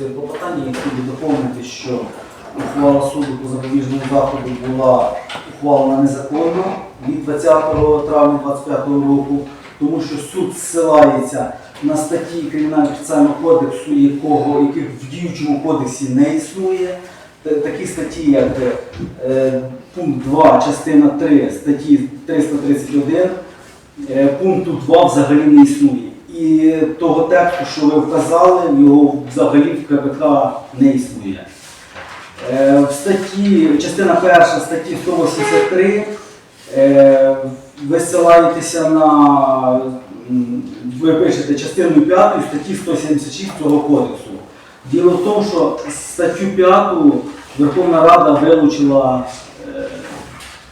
своє клопотання і доповнити, що ухвала суду по запобіжному заходу була ухвалена незаконно від 20 травня 2025 року, тому що суд зсилається на статті Кримінально-процесуального кодексу, якого, яких в діючому кодексі не існує. Такі статті, як е, пункт 2, частина 3 статті 331, е, пункту 2 взагалі не існує. І того тексту, що ви вказали, його взагалі в КПК не існує. Е, В статті, частина перша статті 183 е, ви ссилаєтеся на, ви пишете частину 5 статті 176 цього кодексу. Діло в тому, що статтю 5 Верховна Рада вилучила, е,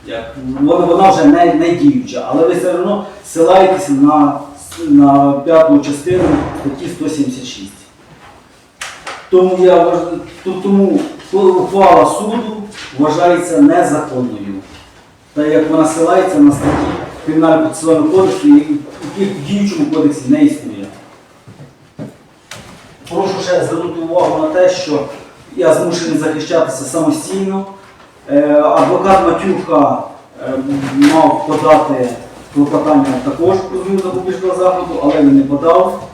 як, вона, вже не, не діюча, але ви все одно ссилаєтеся на, на п'яту частину статті 176. Тому я тому ухвала суду вважається незаконною. Та як вона ссилається на статті Кримінального процесуального кодексу, яких в діючому кодексі не існує. Прошу ще звернути увагу на те, що я змушений захищатися самостійно. Е, Адвокат Матюха е, мав подати клопотання також про зміну запобіжного заходу, але він не подав.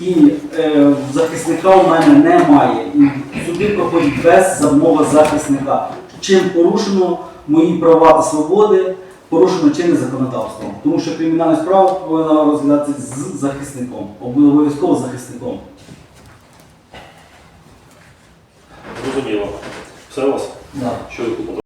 І е, захисника у мене немає. І суди проходять без замови захисника. Чим порушено мої права та свободи, порушено чинне законодавство. Тому що кримінальна справа повинна розглядатися з захисником, обов'язково з захисником. Зрозуміло. Все у вас? Да. Що ви